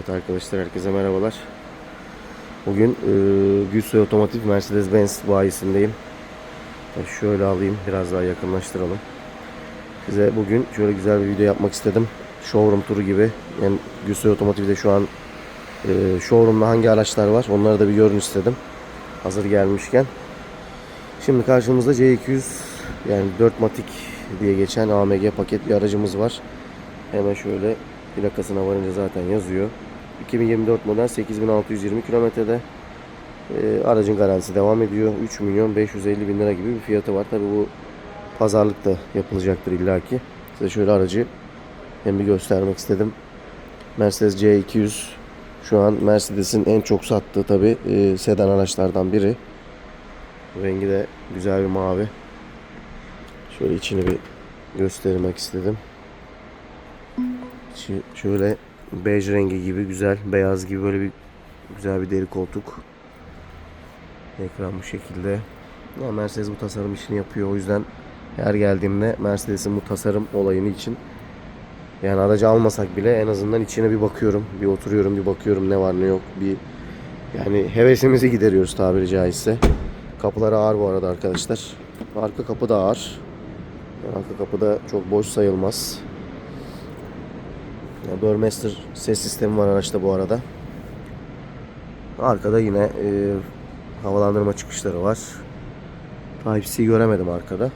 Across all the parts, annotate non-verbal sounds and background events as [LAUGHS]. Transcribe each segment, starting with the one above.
Evet arkadaşlar herkese merhabalar. Bugün e, Gülsoy Otomotiv Mercedes-Benz bayisindeyim. Ya Şöyle alayım biraz daha yakınlaştıralım. Size bugün şöyle güzel bir video yapmak istedim. Showroom turu gibi. Yani Gülsoy Otomotiv'de şu an e, showroom'da hangi araçlar var onları da bir görün istedim. Hazır gelmişken. Şimdi karşımızda C200 yani 4 matik diye geçen AMG paket bir aracımız var. Hemen şöyle plakasına varınca zaten yazıyor. 2024 model 8620 kilometrede. Ee, aracın garantisi devam ediyor. 3 milyon 550 bin lira gibi bir fiyatı var. Tabi bu pazarlıkta yapılacaktır illaki. Size şöyle aracı hem bir göstermek istedim. Mercedes C200 şu an Mercedes'in en çok sattığı tabi sedan araçlardan biri. Rengi de güzel bir mavi. Şöyle içini bir göstermek istedim. Şöyle bej rengi gibi güzel, beyaz gibi böyle bir güzel bir deri koltuk. Ekran bu şekilde. Ya Mercedes bu tasarım işini yapıyor. O yüzden her geldiğimde Mercedes'in bu tasarım olayını için yani aracı almasak bile en azından içine bir bakıyorum. Bir oturuyorum, bir bakıyorum ne var ne yok. Bir yani hevesimizi gideriyoruz tabiri caizse. Kapıları ağır bu arada arkadaşlar. Arka kapı da ağır. Arka kapı da çok boş sayılmaz. Ya Burmester ses sistemi var araçta bu arada. Arkada yine e, havalandırma çıkışları var. Type-C göremedim arkada.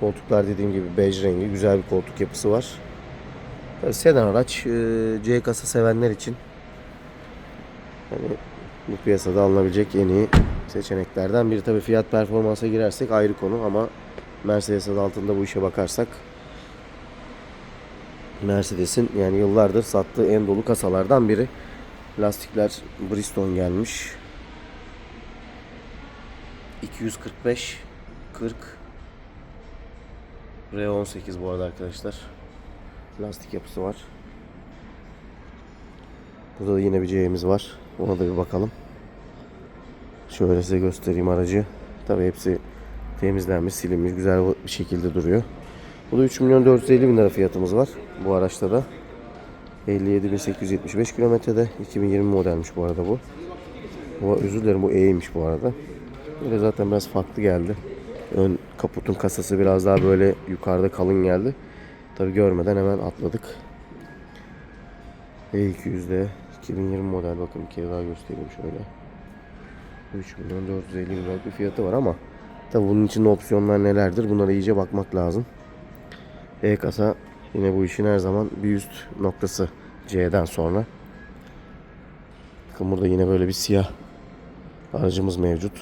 Koltuklar dediğim gibi bej rengi güzel bir koltuk yapısı var. Tabii Sedan araç e, C kasa sevenler için hani bu piyasada alınabilecek en iyi seçeneklerden biri. Tabii fiyat performansa girersek ayrı konu ama Mercedes adı altında bu işe bakarsak Mercedes'in yani yıllardır sattığı en dolu kasalardan biri. Lastikler Bridgestone gelmiş. 245 40 R18 bu arada arkadaşlar. Lastik yapısı var. Burada da yine bir C'miz var. Ona da bir bakalım. Şöyle size göstereyim aracı. Tabi hepsi temizlenmiş, silinmiş, güzel bir şekilde duruyor. Bu da 3 milyon 450 bin lira fiyatımız var bu araçta da. 57.875 kilometrede. 2020 modelmiş bu arada bu. Bu özür dilerim bu E'ymiş bu arada. Böyle zaten biraz farklı geldi. Ön kaputun kasası biraz daha böyle yukarıda kalın geldi. Tabi görmeden hemen atladık. E200'de 2020 model bakın bir kere daha göstereyim şöyle. 3 milyon 450 bin bir fiyatı var ama tabi bunun içinde opsiyonlar nelerdir bunlara iyice bakmak lazım. E-kasa yine bu işin her zaman bir üst noktası C'den sonra. Bakın burada yine böyle bir siyah aracımız mevcut.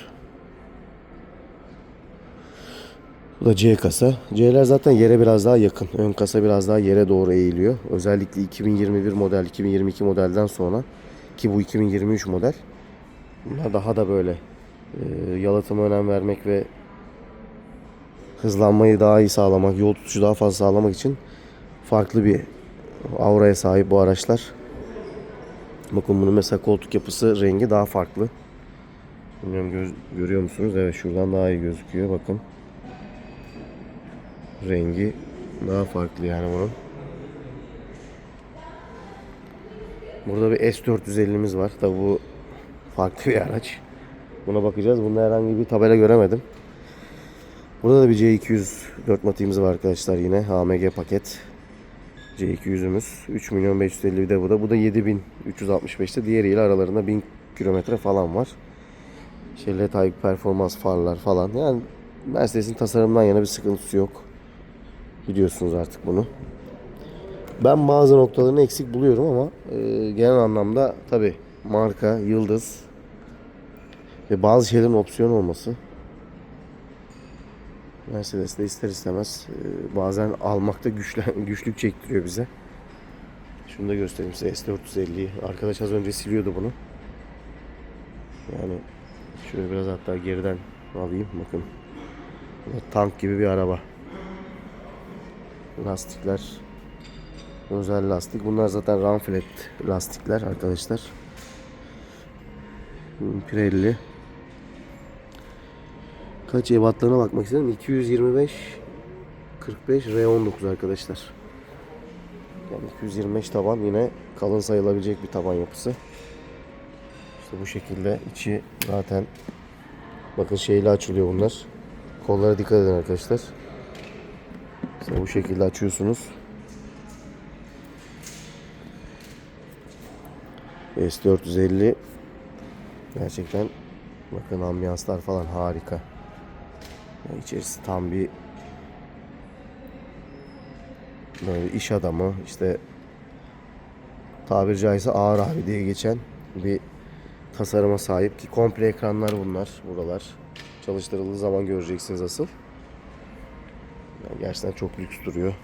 Bu da C kasa. C'ler zaten yere biraz daha yakın. Ön kasa biraz daha yere doğru eğiliyor. Özellikle 2021 model, 2022 modelden sonra ki bu 2023 model. Bunlar daha da böyle e, yalıtıma önem vermek ve hızlanmayı daha iyi sağlamak, yol tutuşu daha fazla sağlamak için farklı bir auraya sahip bu araçlar. Bakın bunun mesela koltuk yapısı rengi daha farklı. Bilmiyorum göz, görüyor musunuz? Evet şuradan daha iyi gözüküyor bakın. Rengi daha farklı yani bunun. Burada bir S450'miz var. Tabi bu farklı bir araç. Buna bakacağız. Bunda herhangi bir tabela göremedim. Burada da bir C200 4 matiğimiz var arkadaşlar yine. AMG paket. C200'ümüz. 3 milyon 550 bir de bu da. Bu da 7365'te. Diğeriyle aralarında 1000 kilometre falan var. Şey LED performans farlar falan. Yani Mercedes'in tasarımdan yana bir sıkıntısı yok. Biliyorsunuz artık bunu. Ben bazı noktalarını eksik buluyorum ama e, genel anlamda tabi marka, yıldız ve bazı şeylerin opsiyon olması Mercedes'te ister istemez e, bazen almakta güçlen, [LAUGHS] güçlük çektiriyor bize. Şunu da göstereyim size S450'yi. Arkadaş az önce siliyordu bunu. Yani şöyle biraz hatta geriden alayım bakın. Tank gibi bir araba. Lastikler özel lastik. Bunlar zaten run flat lastikler arkadaşlar. Pirelli. Kaç ebatlarına bakmak istedim. 225 45 R19 arkadaşlar. Yani 225 taban yine kalın sayılabilecek bir taban yapısı. İşte bu şekilde içi zaten bakın şeyle açılıyor bunlar. Kollara dikkat edin arkadaşlar. İşte bu şekilde açıyorsunuz. S450 gerçekten bakın ambiyanslar falan harika. İçerisi tam bir böyle iş adamı işte tabiri caizse ağır abi diye geçen bir tasarıma sahip ki komple ekranlar bunlar buralar. Çalıştırıldığı zaman göreceksiniz asıl. Yani gerçekten çok lüks duruyor.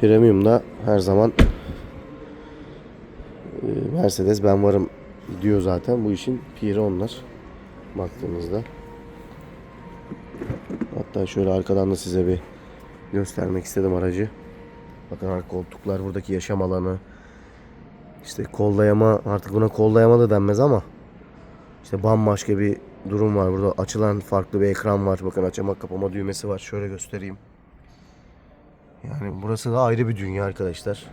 Premium'da her zaman e, Mercedes ben varım diyor zaten. Bu işin piri onlar baktığınızda hatta şöyle arkadan da size bir göstermek istedim aracı. Bakın arka koltuklar buradaki yaşam alanı. İşte kollayama artık buna kollayama da denmez ama işte bambaşka bir durum var burada. Açılan farklı bir ekran var. Bakın açama kapama düğmesi var. Şöyle göstereyim. Yani burası da ayrı bir dünya arkadaşlar.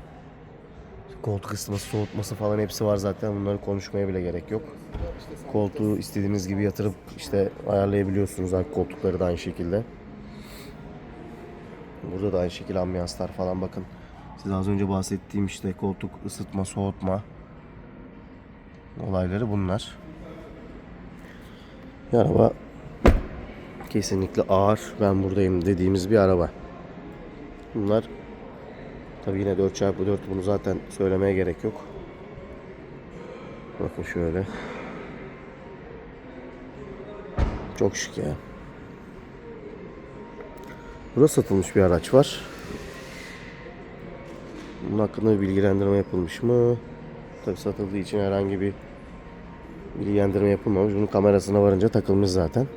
Koltuk ısıtması, soğutması falan hepsi var zaten. Bunları konuşmaya bile gerek yok. Koltuğu istediğiniz gibi yatırıp işte ayarlayabiliyorsunuz. Arka koltukları da aynı şekilde. Burada da aynı şekilde ambiyanslar falan bakın. Size az önce bahsettiğim işte koltuk ısıtma, soğutma olayları bunlar. Bir araba kesinlikle ağır. Ben buradayım dediğimiz bir araba. Bunlar tabi yine 4x4 bunu zaten söylemeye gerek yok. Bakın şöyle. Çok şık ya. Burada satılmış bir araç var. Bunun hakkında bir bilgilendirme yapılmış mı? Tabi satıldığı için herhangi bir bilgilendirme yapılmamış. Bunun kamerasına varınca takılmış zaten.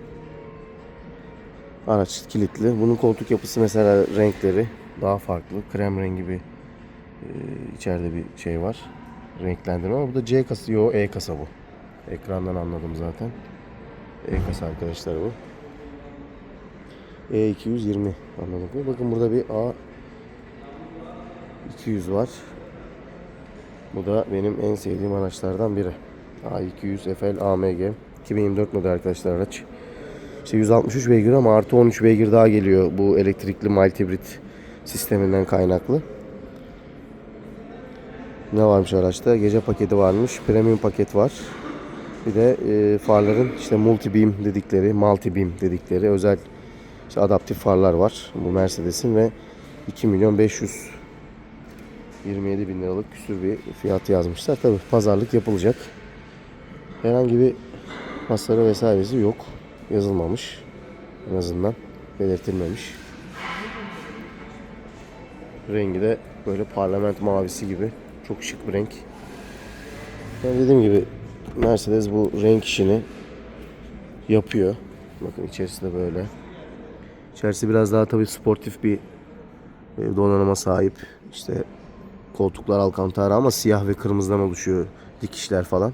Araç kilitli. Bunun koltuk yapısı mesela renkleri daha farklı. Krem rengi bir e, içeride bir şey var. Renklendirme ama bu da C kasa, yok E kasa bu. Ekrandan anladım zaten. E kasa arkadaşlar bu. E220 anladık mı? Bakın burada bir A200 var. Bu da benim en sevdiğim araçlardan biri. A200 FL AMG 2024 model arkadaşlar araç. İşte 163 beygir ama artı 13 beygir daha geliyor bu elektrikli mild hibrit sisteminden kaynaklı. Ne varmış araçta? Gece paketi varmış. Premium paket var. Bir de e, farların işte multi beam dedikleri, multi beam dedikleri özel işte adaptif farlar var bu Mercedes'in ve 2 milyon 527 bin liralık küsür bir fiyat yazmışlar. Tabi pazarlık yapılacak. Herhangi bir hasarı vesairesi yok. Yazılmamış. En azından belirtilmemiş. Rengi de böyle parlament mavisi gibi. Çok şık bir renk. Ben dediğim gibi Mercedes bu renk işini yapıyor. Bakın içerisi de böyle. İçerisi biraz daha tabii sportif bir e, donanıma sahip. İşte koltuklar alcantara ama siyah ve kırmızıdan oluşuyor dikişler falan.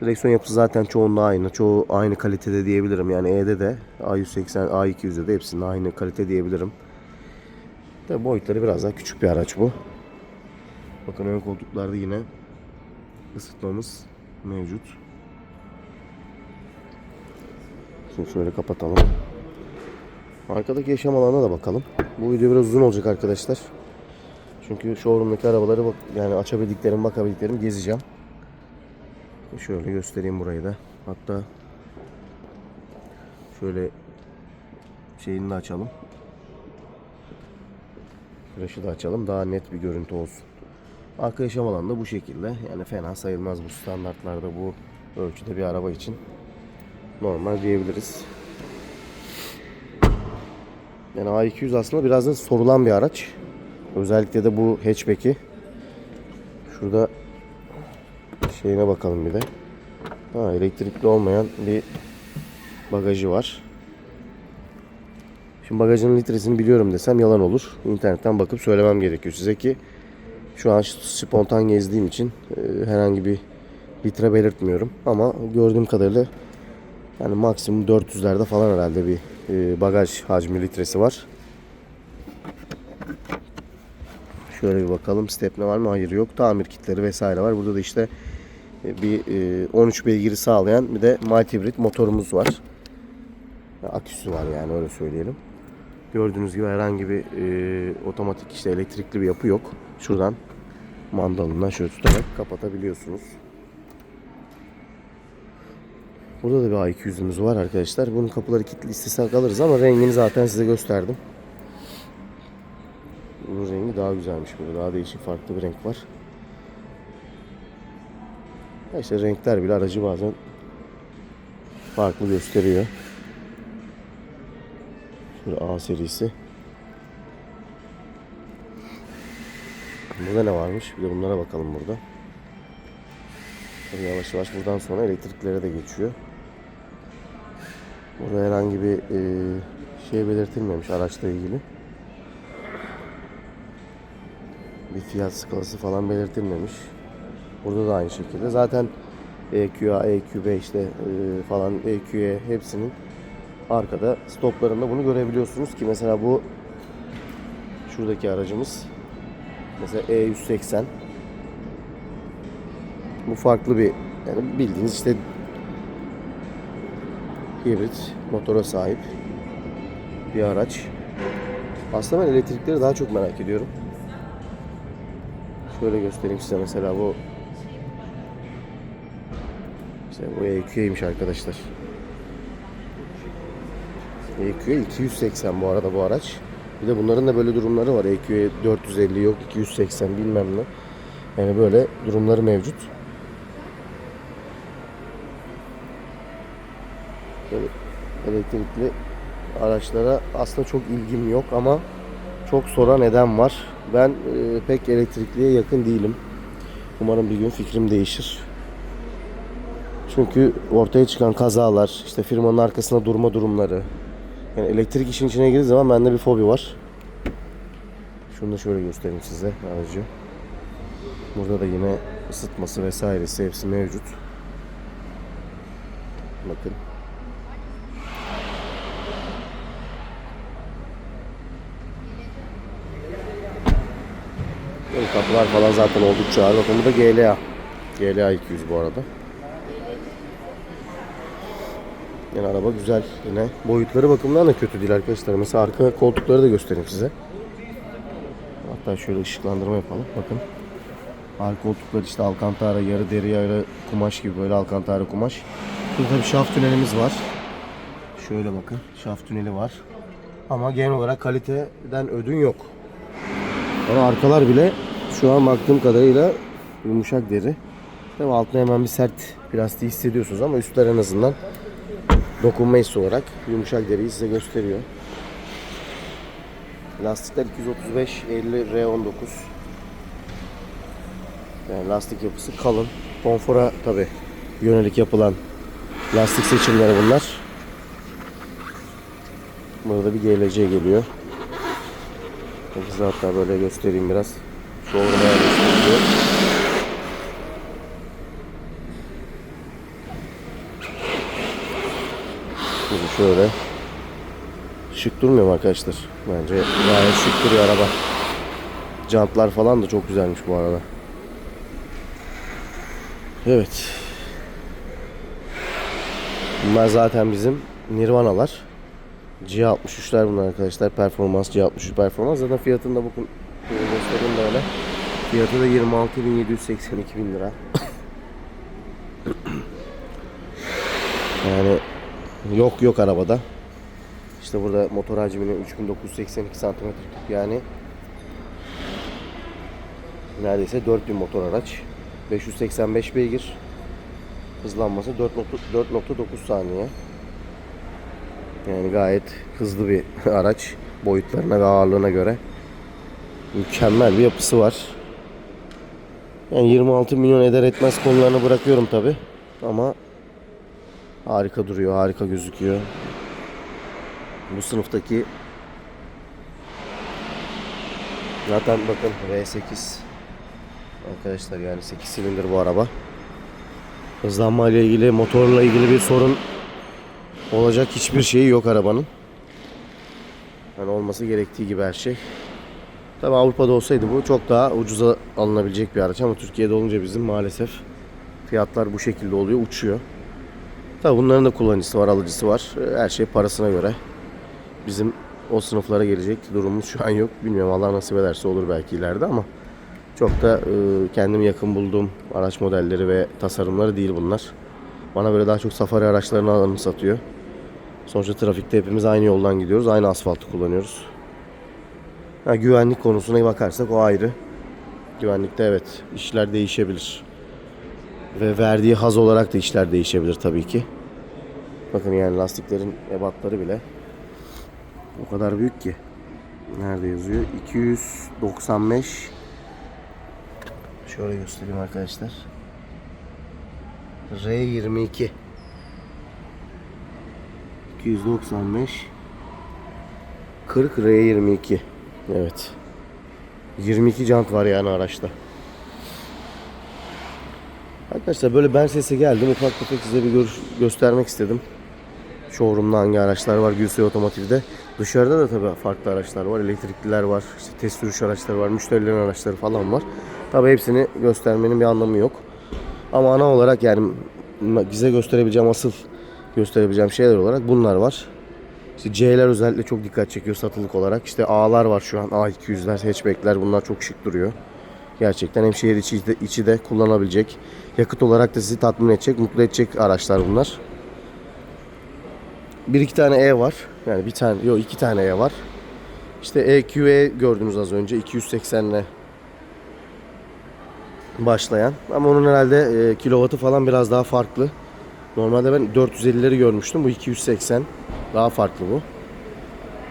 Direksiyon yapısı zaten çoğunluğu aynı. Çoğu aynı kalitede diyebilirim. Yani E'de de A180, A200'de de hepsinin aynı kalite diyebilirim. Tabii boyutları biraz daha küçük bir araç bu. Bakın ön koltuklarda yine ısıtmamız mevcut. Şimdi şöyle kapatalım. Arkadaki yaşam alanına da bakalım. Bu video biraz uzun olacak arkadaşlar. Çünkü showroom'daki arabaları bak yani açabildiklerim, bakabildiklerim gezeceğim. Şöyle göstereyim burayı da. Hatta şöyle şeyini de açalım. Flaşı da açalım. Daha net bir görüntü olsun. Arka yaşam alanı da bu şekilde. Yani fena sayılmaz bu standartlarda bu ölçüde bir araba için. Normal diyebiliriz. Yani A200 aslında biraz da sorulan bir araç. Özellikle de bu hatchback'i. Şurada şeyine bakalım bir de. Ha, elektrikli olmayan bir bagajı var. Şimdi bagajın litresini biliyorum desem yalan olur. İnternetten bakıp söylemem gerekiyor size ki şu an spontan gezdiğim için e, herhangi bir litre belirtmiyorum. Ama gördüğüm kadarıyla yani maksimum 400'lerde falan herhalde bir e, bagaj hacmi litresi var. Şöyle bir bakalım. Stepne var mı? Hayır yok. Tamir kitleri vesaire var. Burada da işte e, bir e, 13 beygiri sağlayan bir de mild motorumuz var. Aküsü var yani öyle söyleyelim. Gördüğünüz gibi herhangi bir e, otomatik işte elektrikli bir yapı yok. Şuradan mandalından şöyle tutarak kapatabiliyorsunuz. Burada da bir A200'ümüz var arkadaşlar. Bunun kapıları kilitli istesek alırız ama rengini zaten size gösterdim. Bunun rengi daha güzelmiş burada. Daha değişik farklı bir renk var. Ya renkler bile aracı bazen farklı gösteriyor. Şurada A serisi. Burada ne varmış? Bir de bunlara bakalım burada. Tabii yavaş yavaş buradan sonra elektriklere de geçiyor. Burada herhangi bir e, şey belirtilmemiş araçla ilgili. Bir fiyat skalası falan belirtilmemiş. Burada da aynı şekilde. Zaten E EQA, EQB işte e, falan EQE hepsinin arkada stoplarında bunu görebiliyorsunuz ki mesela bu şuradaki aracımız mesela E180 bu farklı bir yani bildiğiniz işte hibrit motora sahip bir araç. Aslında ben elektrikleri daha çok merak ediyorum. Şöyle göstereyim size mesela bu işte bu EQ'ymiş arkadaşlar. EQ 280 bu arada bu araç. Bir de bunların da böyle durumları var. EQ 450 yok 280 bilmem ne. Yani böyle durumları mevcut. Böyle elektrikli araçlara aslında çok ilgim yok ama çok soran neden var. Ben e, pek elektrikliye yakın değilim. Umarım bir gün fikrim değişir. Çünkü ortaya çıkan kazalar, işte firmanın arkasında durma durumları. Yani elektrik işin içine girdiği zaman bende bir fobi var. Şunu da şöyle göstereyim size aracı. Burada da yine ısıtması vesairesi hepsi mevcut. Bakın. Ön kapılar falan zaten oldukça ağır. Bakın bu da GLA. GLA 200 bu arada. Yani araba güzel yine. Boyutları bakımından da kötü değil arkadaşlar. Mesela arka koltukları da göstereyim size. Hatta şöyle ışıklandırma yapalım. Bakın. Arka koltuklar işte alkantara, yarı deri, yarı kumaş gibi böyle alkantara kumaş. Burada tabii şaft tünelimiz var. Şöyle bakın. Şaft tüneli var. Ama genel olarak kaliteden ödün yok. Ama arkalar bile şu an baktığım kadarıyla yumuşak deri. Tabii altına hemen bir sert plastiği hissediyorsunuz ama üstler en azından dokunma hissi olarak yumuşak deriyi size gösteriyor. Lastikler 235 50 R19. Yani lastik yapısı kalın. Konfora tabi yönelik yapılan lastik seçimleri bunlar. Burada bir GLC geliyor. Size hatta böyle göstereyim biraz. Showroom'a yerleştiriliyor. Şimdi şöyle. Şık durmuyor mu arkadaşlar? Bence gayet şık duruyor araba. Jantlar falan da çok güzelmiş bu arada. Evet. Bunlar zaten bizim Nirvanalar. G63'ler bunlar arkadaşlar. Performans G63 performans. Zaten fiyatında bakın göstereyim de öyle. Fiyatı da 26.782 bin lira. [COUGHS] yani yok yok arabada. İşte burada motor hacmini 3982 cm yani neredeyse 4000 motor araç. 585 beygir. Hızlanması 4.9 saniye. Yani gayet hızlı bir [LAUGHS] araç boyutlarına ve ağırlığına göre. Mükemmel bir yapısı var. Yani 26 milyon eder etmez konularını bırakıyorum tabi. Ama harika duruyor, harika gözüküyor. Bu sınıftaki zaten bakın V8 arkadaşlar yani 8 silindir bu araba. Hızlanma ile ilgili, motorla ilgili bir sorun olacak hiçbir şeyi yok arabanın. Yani olması gerektiği gibi her şey. Tabi Avrupa'da olsaydı bu çok daha ucuza alınabilecek bir araç ama Türkiye'de olunca bizim maalesef fiyatlar bu şekilde oluyor, uçuyor. Tabi bunların da kullanıcısı var, alıcısı var. Her şey parasına göre. Bizim o sınıflara gelecek durumumuz şu an yok. Bilmiyorum Allah nasip ederse olur belki ileride ama çok da e, kendim yakın bulduğum araç modelleri ve tasarımları değil bunlar. Bana böyle daha çok safari araçlarını anımsatıyor. Sonuçta trafikte hepimiz aynı yoldan gidiyoruz. Aynı asfaltı kullanıyoruz. Ha, güvenlik konusuna bakarsak o ayrı. Güvenlikte evet işler değişebilir. Ve verdiği haz olarak da işler değişebilir tabii ki. Bakın yani lastiklerin ebatları bile o kadar büyük ki. Nerede yazıyor? 295 Şöyle göstereyim arkadaşlar. R22 295 40 R22 Evet 22 jant var yani araçta Arkadaşlar böyle ben sese geldim ufak tefek size bir görüş göstermek istedim Showroom'da hangi araçlar var Gülsoy Otomotiv'de Dışarıda da tabii farklı araçlar var Elektrikliler var işte test sürüş araçları var Müşterilerin araçları falan var Tabii hepsini göstermenin bir anlamı yok Ama ana olarak yani bize gösterebileceğim asıl gösterebileceğim şeyler olarak bunlar var. İşte C'ler özellikle çok dikkat çekiyor satılık olarak. İşte A'lar var şu an. A200'ler, hatchback'ler bunlar çok şık duruyor. Gerçekten hem şehir içi de, içi de kullanabilecek. Yakıt olarak da sizi tatmin edecek, mutlu edecek araçlar bunlar. Bir iki tane E var. Yani bir tane, yok iki tane E var. İşte EQE gördünüz az önce 280 ile başlayan. Ama onun herhalde e, kilovatı falan biraz daha farklı. Normalde ben 450'leri görmüştüm. Bu 280. Daha farklı bu.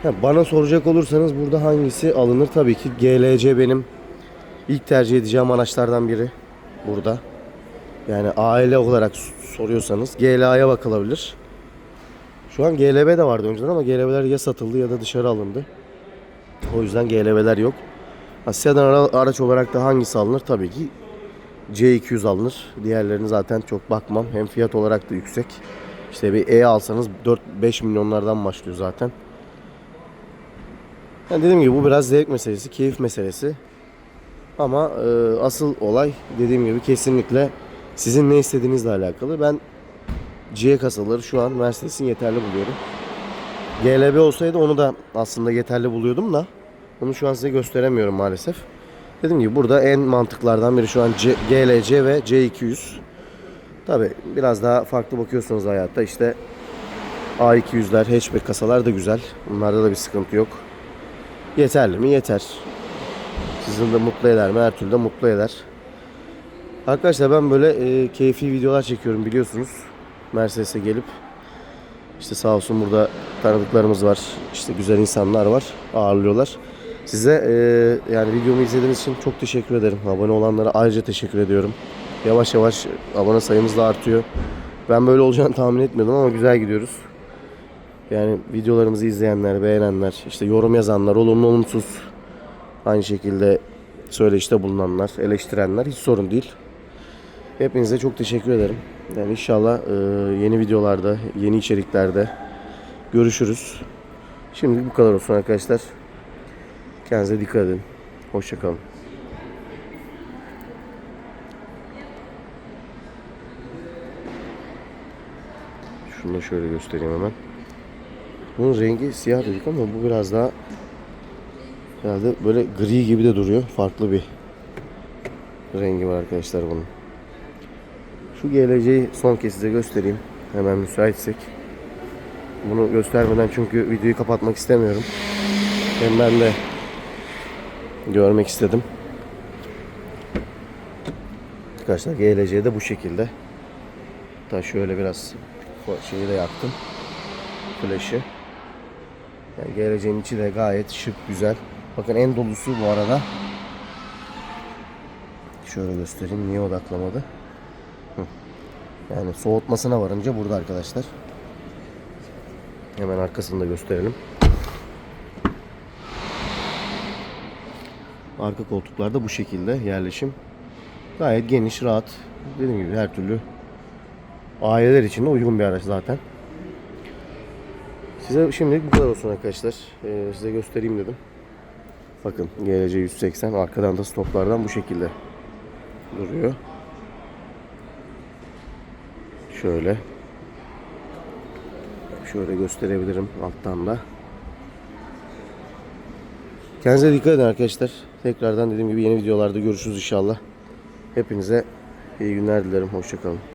Ha, bana soracak olursanız burada hangisi alınır? Tabii ki GLC benim ilk tercih edeceğim araçlardan biri. Burada. Yani aile olarak soruyorsanız GLA'ya bakılabilir. Şu an GLB de vardı önceden ama GLB'ler ya satıldı ya da dışarı alındı. O yüzden GLB'ler yok. Ara- araç olarak da hangisi alınır? Tabii ki C200 alınır. Diğerlerini zaten çok bakmam. Hem fiyat olarak da yüksek. İşte bir E alsanız 4-5 milyonlardan başlıyor zaten. Yani dediğim gibi bu biraz zevk meselesi, keyif meselesi. Ama e, asıl olay dediğim gibi kesinlikle sizin ne istediğinizle alakalı. Ben C kasaları şu an Mercedes'in yeterli buluyorum. GLB olsaydı onu da aslında yeterli buluyordum da onu şu an size gösteremiyorum maalesef. Dediğim gibi burada en mantıklardan biri şu an C, GLC ve C200. Tabi biraz daha farklı bakıyorsunuz hayatta işte A200'ler, hatchback kasalar da güzel. Bunlarda da bir sıkıntı yok. Yeterli mi? Yeter. De mutlu eder mi? Her türlü de mutlu eder. Arkadaşlar ben böyle e, keyfi videolar çekiyorum biliyorsunuz. Mercedes'e gelip işte sağ olsun burada tanıdıklarımız var. İşte güzel insanlar var. Ağırlıyorlar. Size e, yani videomu izlediğiniz için çok teşekkür ederim. Abone olanlara ayrıca teşekkür ediyorum. Yavaş yavaş abone sayımız da artıyor. Ben böyle olacağını [LAUGHS] tahmin etmiyordum ama güzel gidiyoruz. Yani videolarımızı izleyenler, beğenenler, işte yorum yazanlar, olumlu olumsuz aynı şekilde söyleşte bulunanlar, eleştirenler hiç sorun değil. Hepinize çok teşekkür ederim. Yani inşallah e, yeni videolarda, yeni içeriklerde görüşürüz. Şimdi bu kadar olsun arkadaşlar. Kendinize dikkat edin. Hoşçakalın. Şunu da şöyle göstereyim hemen. Bunun rengi siyah dedik ama bu biraz daha herhalde böyle gri gibi de duruyor. Farklı bir rengi var arkadaşlar bunun. Şu geleceği son kez size göstereyim. Hemen müsaitsek. Bunu göstermeden çünkü videoyu kapatmak istemiyorum. Hem ben de görmek istedim. Arkadaşlar GLC de bu şekilde. Hatta şöyle biraz şeyi de yaktım. Flash'ı. Yani GLC'nin içi de gayet şık, güzel. Bakın en dolusu bu arada. Şöyle göstereyim. Niye odaklamadı? Yani soğutmasına varınca burada arkadaşlar. Hemen arkasını da gösterelim. Arka koltuklarda bu şekilde yerleşim. Gayet geniş, rahat. Dediğim gibi her türlü aileler için de uygun bir araç zaten. Size şimdilik bu kadar olsun arkadaşlar. Ee, size göstereyim dedim. Bakın GLC 180 arkadan da stoplardan bu şekilde duruyor. Şöyle. Şöyle gösterebilirim alttan da. Kendinize dikkat edin arkadaşlar. Tekrardan dediğim gibi yeni videolarda görüşürüz inşallah. Hepinize iyi günler dilerim. Hoşçakalın.